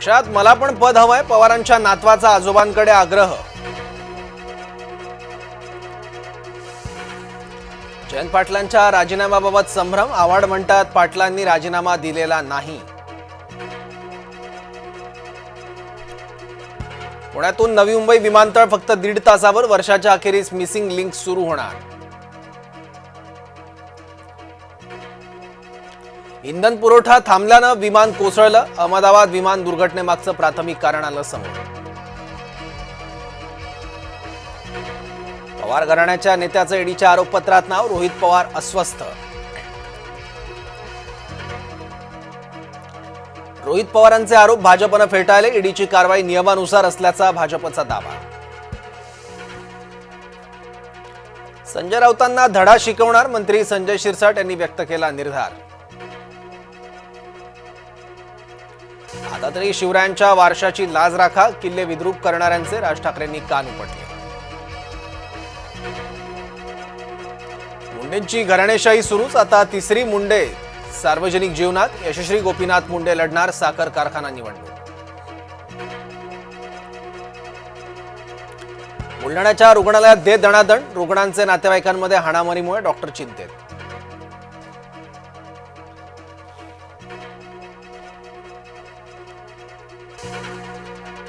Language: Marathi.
पक्षात मला पण पद हवंय पवारांच्या नातवाचा आजोबांकडे आग्रह. जयंत पाटलांच्या राजीनाम्याबाबत संभ्रम आव्हाड म्हणतात पाटलांनी राजीनामा दिलेला नाही. पुण्यातून नवी मुंबई विमानतळ फक्त दीड तासावर वर्षाच्या अखेरीस मिसिंग लिंक सुरू होणार. इंधन पुरवठा थांबल्यानं विमान कोसळलं. अहमदाबाद विमान दुर्घटनेमागचं प्राथमिक कारण आलं समोर. पवार घराण्याच्या नेत्याचं ईडीच्या आरोपपत्रात नाव रोहित पवार अस्वस्थ. रोहित पवारांचे आरोप भाजपनं फेटाळले. ईडीची कारवाई नियमानुसार असल्याचा भाजपचा दावा. संजय राऊतांना धडा शिकवणार मंत्री संजय शिरसाट यांनी व्यक्त केला निर्धार. आता तरी शिवरायांच्या वारशाची लाज राखा किल्ले विद्रूप करणाऱ्यांचे राज ठाकरेंनी कान उपटले. मुंडेंची घराणेशाही सुरूच. आता तिसरी मुंडे सार्वजनिक जीवनात यशश्री गोपीनाथ मुंडे लढणार साखर कारखाना निवडणूक. बुलढाण्याच्या रुग्णालयात दे दणादण रुग्णांचे नातेवाईकांमध्ये हाणामारीमुळे डॉक्टर चिंतेत.